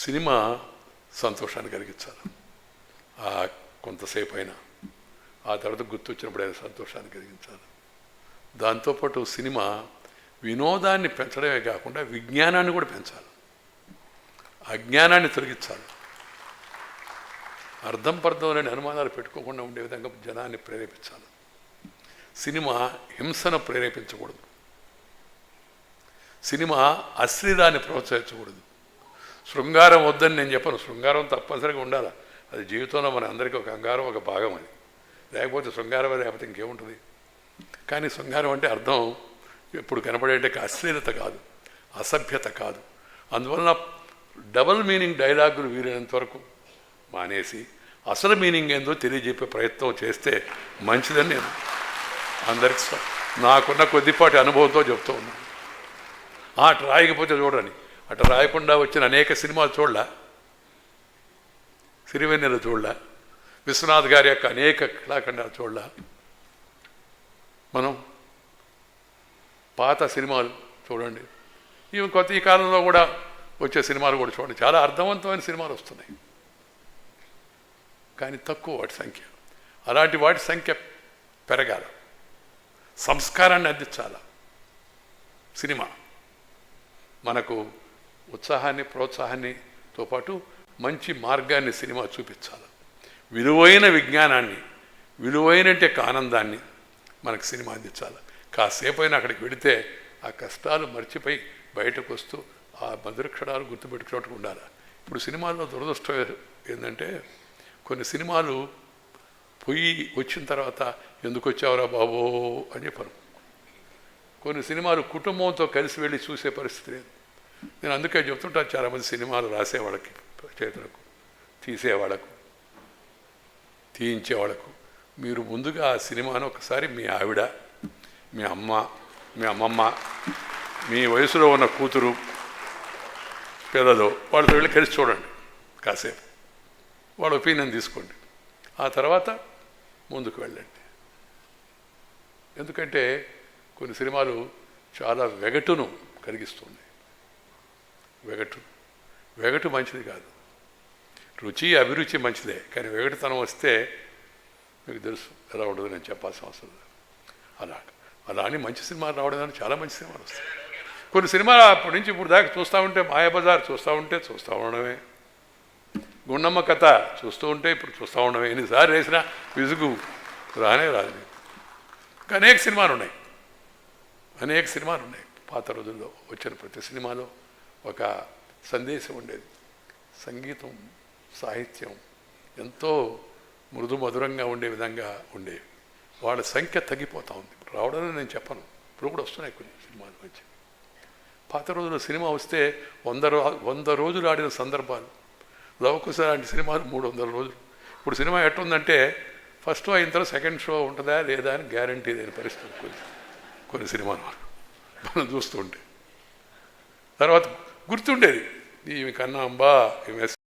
Cinema సంతోషాన్ని కలిగించాలి. ఆ కొంతసేపు అయినా ఆ తర్వాత గుర్తొచ్చినప్పుడు అయినా సంతోషాన్ని కలిగించాలి. దాంతోపాటు సినిమా వినోదాన్ని పెంచడమే కాకుండా విజ్ఞానాన్ని కూడా పెంచాలి. అజ్ఞానాన్ని తొలగించాలి. అర్థం పర్థం లేని అనుమానాలు పెట్టుకోకుండా ఉండే విధంగా జనాన్ని ప్రేరేపించాలి. సినిమా హింసను ప్రేరేపించకూడదు. సినిమా అశ్లీలాన్ని ప్రోత్సహించకూడదు. శృంగారం వద్దని నేను చెప్పను. శృంగారం తప్పనిసరిగా ఉండాలి? అది జీవితంలో మన అందరికీ ఒక అంగారం ఒక భాగం అది. లేకపోతే శృంగారం లేకపోతే ఇంకేముంటుంది? కానీ శృంగారం అంటే అర్థం ఇప్పుడు కనపడేట అశ్లీలత కాదు. అసభ్యత కాదు. అందువలన డబల్ మీనింగ్ డైలాగులు వీలైనంత వరకు మానేసి అసలు మీనింగ్ ఏందో తెలియజెప్పే ప్రయత్నం చేస్తే మంచిదని నేను అందరికి నాకున్న కొద్దిపాటి అనుభవంతో చెప్తూ ఉన్నాను. ఆ, అటు రాయకపోతే చూడని అటు రాయకుండా వచ్చిన అనేక సినిమాలు చూడలా. సిరివెన్నెల చూడలా. విశ్వనాథ్ గారి యొక్క అనేక కళాఖండాలు చూడలా. మనం పాత సినిమాలు చూడండి. ఇవి కొత్త ఈ కాలంలో కూడా వచ్చే సినిమాలు కూడా చూడండి. చాలా అర్థవంతమైన సినిమాలు వస్తున్నాయి. కానీ తక్కువ వాటి సంఖ్య. అలాంటి వాటి సంఖ్య పెరగాల. సంస్కారాన్ని అందించాల. సినిమా. మనకు ఉత్సాహాన్ని ప్రోత్సాహాన్నితో పాటు మంచి మార్గాన్ని సినిమా చూపించాలి. విలువైన విజ్ఞానాన్ని విలువైన ఆనందాన్ని మనకు సినిమా అందించాలి. కాసేపు అయినా అక్కడికి వెడితే ఆ కష్టాలు మర్చిపోయి బయటకు వస్తూ ఆ మధురక్షణాలు గుర్తుపెట్టుకున్నట్టు ఉండాలి. ఇప్పుడు సినిమాల్లో దురదృష్టం ఏంటంటే కొన్ని సినిమాలు పొయ్యి వచ్చిన తర్వాత ఎందుకు వచ్చావురా బాబో అని చెప్పరు. కొన్ని సినిమాలు కుటుంబంతో కలిసి వెళ్ళి చూసే పరిస్థితి లేదు. నేను అందుకే చెప్తుంటా చాలామంది సినిమాలు రాసేవాళ్ళకి చేతులకు తీసేవాళ్ళకు తీయించేవాళ్ళకు. మీరు ముందుగా ఆ సినిమాను ఒకసారి మీ ఆవిడ మీ అమ్మ మీ అమ్మమ్మ మీ వయసులో ఉన్న కూతురు పిల్లలు వాళ్ళతో వెళ్ళి కలిసి చూడండి కాసేపు. వాళ్ళ ఒపీనియన్ తీసుకోండి. ఆ తర్వాత ముందుకు వెళ్ళండి. ఎందుకంటే కొన్ని సినిమాలు చాలా వెగటును కలిగిస్తుంది. వెగటు. వెగటు మంచిది కాదు. రుచి అభిరుచి మంచిదే. కానీ వెగటుతనం వస్తే మీకు తెలుసు ఎలా ఉండదు నేను చెప్పాల్సిన అవసరం లేదు. అలా అలా అని మంచి సినిమాలు రావడం చాలా మంచి సినిమాలు వస్తాయి. కొన్ని సినిమాలు అప్పటి నుంచి ఇప్పుడు దాకా చూస్తూ ఉంటే మాయాబజార్ చూస్తూ ఉంటే చూస్తూ ఉండడమే. గుండమ్మ కథ చూస్తూ ఉంటే ఇప్పుడు చూస్తూ ఉండడమే. ఎన్నిసార్లు వేసినా విసుగు రానే రాదు. ఇంకా అనేక సినిమాలు ఉన్నాయి. అనేక సినిమాలు ఉన్నాయి. పాత రోజుల్లో వచ్చిన ప్రతి సినిమాలో ఒక సందేశం ఉండేది. సంగీతం సాహిత్యం ఎంతో మృదు మధురంగా ఉండే విధంగా ఉండేవి. వాళ్ళ సంఖ్య తగ్గిపోతూ ఉంది. రావడమే నేను చెప్పను. ఇప్పుడు కూడా వస్తున్నాయి కొన్ని సినిమాలు మంచి పాత రోజుల్లో సినిమా వస్తే వంద రో వంద రోజులు ఆడిన సందర్భాలు. లవకుశ లాంటి సినిమాలు మూడు వందల రోజులు. ఇప్పుడు సినిమా ఎట్టుందంటే ఫస్ట్ షో అయిన తర్వాత సెకండ్ షో ఉంటుందా లేదా అని గ్యారంటీ లేని పరిస్థితి. కొన్ని కొన్ని సినిమాలు మనం చూస్తూ ఉంటే. తర్వాత గుర్తుండేది. ఈమె కన్నాంబా ఈమె